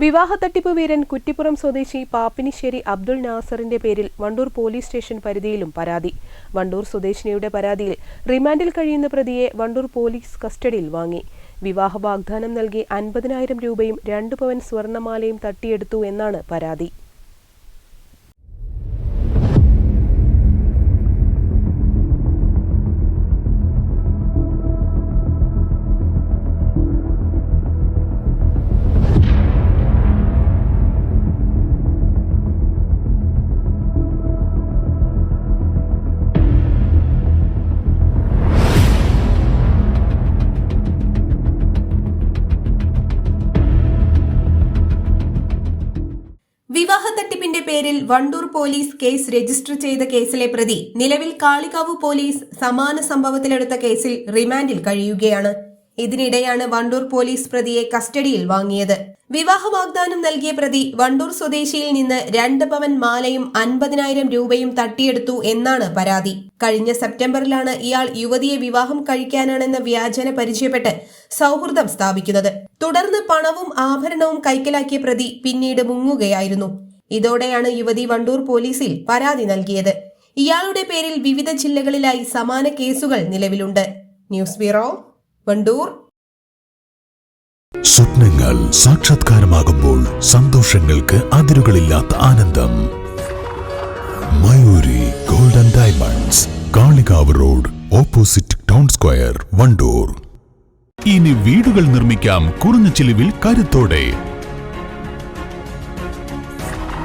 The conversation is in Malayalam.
വിവാഹ തട്ടിപ്പ് വീരൻ കുറ്റിപ്പുറം സ്വദേശി പാപ്പിനിശ്ശേരി അബ്ദുൾ നാസറിന്റെ പേരിൽ വണ്ടൂർ പോലീസ് സ്റ്റേഷൻ പരിധിയിലും പരാതി. വണ്ടൂർ സ്വദേശിനിയുടെ പരാതിയിൽ റിമാൻഡിൽ കഴിയുന്ന പ്രതിയെ വണ്ടൂർ പോലീസ് കസ്റ്റഡിയിൽ വാങ്ങി. വിവാഹ വാഗ്ദാനം നൽകി അൻപതിനായിരം രൂപയും രണ്ട് പവൻ സ്വർണമാലയും തട്ടിയെടുത്തു എന്നാണ് പരാതി. തട്ടിപ്പിന്റെ പേരിൽ വണ്ടൂർ പോലീസ് കേസ് രജിസ്റ്റർ ചെയ്ത കേസിലെ പ്രതി നിലവിൽ കാളികാവ് പോലീസ് സമാന സംഭവത്തിലെടുത്ത കേസിൽ റിമാൻഡിൽ കഴിയുകയാണ്. ഇതിനിടെയാണ് വണ്ടൂർ പോലീസ് പ്രതിയെ കസ്റ്റഡിയിൽ വാങ്ങിയത്. വിവാഹ വാഗ്ദാനം നൽകിയ പ്രതി വണ്ടൂർ സ്വദേശിയിൽ നിന്ന് രണ്ട് പവൻ മാലയും അൻപതിനായിരം രൂപയും തട്ടിയെടുത്തു എന്നാണ് പരാതി. കഴിഞ്ഞ സെപ്റ്റംബറിലാണ് ഇയാൾ യുവതിയെ വിവാഹം കഴിക്കാനാണെന്ന വ്യാജന പരിചയപ്പെട്ട് സൗഹൃദം സ്ഥാപിക്കുന്നത്. തുടർന്ന് പണവും ആഭരണവും കൈക്കലാക്കിയ പ്രതി പിന്നീട് മുങ്ങുകയായിരുന്നു. ഇതോടെയാണ് യുവതി വണ്ടൂർ പോലീസിൽ പരാതി നൽകിയത്. ഇയാളുടെ പേരിൽ വിവിധ ജില്ലകളിലായി സമാന കേസുകൾ നിലവിലുണ്ട്. News bureau Wandoor. സ്വപ്നങ്ങൾ സാക്ഷാത്കാരമാകുമ്പോൾ സന്തോഷങ്ങൾക്ക് അതിരുകളില്ലാത്ത ആനന്ദം. Mayuri golden diamonds Kalikavu road opposite town square Wandoor. ഇനി വീടുകൾ നിർമ്മിക്കാം കുറഞ്ഞ ചിലവിൽ കരുത്തോടെ.